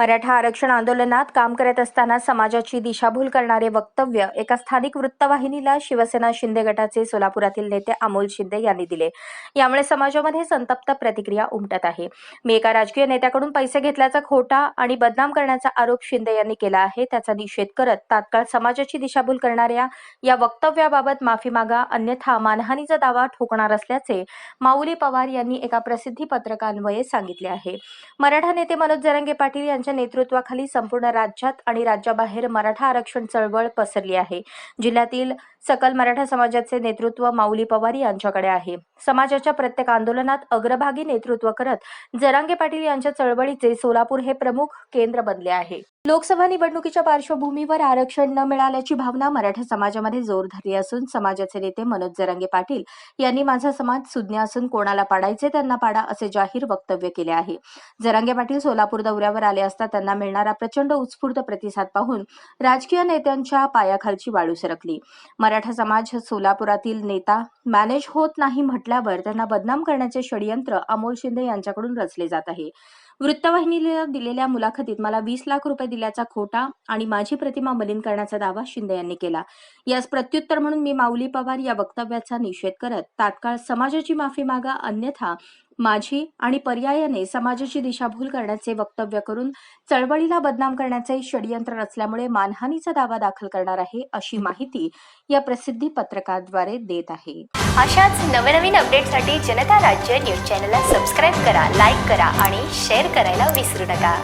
मराठा आरक्षण आंदोलनात काम करत असताना समाजाची दिशाभूल करणारे वक्तव्य एका स्थानिक वृत्तवाहिनीला शिवसेना शिंदे गटाचे सोलापुरातील नेते अमोल शिंदे यांनी दिले. यामुळे समाजामध्ये संतप्त प्रतिक्रिया उमटत आहे. मी एका राजकीय नेत्याकडून पैसे घेतल्याचा खोटा आणि बदनाम करण्याचा आरोप शिंदे यांनी केला आहे त्याचा निषेध करत तात्काळ समाजाची दिशाभूल करणाऱ्या या वक्तव्याबाबत माफी मागा अन्यथा मानहानीचा दावा ठोकणार असल्याचे माऊली पवार यांनी एका प्रसिद्धी पत्रकान्वये सांगितले आहे. मराठा नेते मनोज जरंगे पाटील यांच्या नेतृत्वाखाली संपूर्ण राज्यात आणि राज्याबाहेर मराठा आरक्षण चळवळ पसरली आहे. जिल्ह्यातील सकल मराठा समाजाचे नेतृत्व माऊली पवार यांच्याकडे आहे. समाजाच्या प्रत्येक आंदोलनात अग्रभागी नेतृत्व करत जरांगे पाटील यांच्या चळवळीचे सोलापूर हे प्रमुख केंद्र बनले आहे. लोकसभा निवडणुकीच्या पार्श्वभूमीवर आरक्षण न मिळाल्याची भावना मराठा समाजामध्ये जोर धरली असून समाजाचे नेते मनोज जरांगे पाटील यांनी माझा समाज सुज्ञ असून कोणाला पाडायचे त्यांना पाडा असे जाहीर वक्तव्य केले आहे. जरांगे पाटील सोलापूर दौऱ्यावर आले असता त्यांना मिळणारा प्रचंड उत्स्फूर्त प्रतिसाद पाहून राजकीय नेत्यांच्या पायाखालची वाळू सरकली. मराठा समाज सोलापुरातील नेता मॅनेज होत नाही म्हटल्यावर त्यांना बदनाम करण्याचे षडयंत्र अमोल शिंदे यांच्याकडून रचले जात आहे. वृत्तवाहिनीला दिलेल्या मुलाखतीत मला वीस लाख रुपये दिल्याचा खोटा आणि माझी प्रतिमा मलिन करण्याचा दावा शिंदे यांनी केला. यास प्रत्युत्तर म्हणून मी माऊली पवार या वक्तव्याचा निषेध करत तात्काळ समाजाची माफी मागा अन्यथा माझी आणि पर्यायाने समाजाची दिशाभूल करण्याचे वक्तव्य करून चळवळीला बदनाम करण्याचे षडयंत्र रचल्यामुळे मानहानीचा दावा दाखल करणार आहे अशी माहिती या प्रसिद्धी पत्रकाद्वारे देत आहे. अशाच नवनवीन अपडेटसाठी जनता राज्य न्यूज चॅनलला सबस्क्राईब करा लाईक करा आणि शेअर करायला विसरू नका.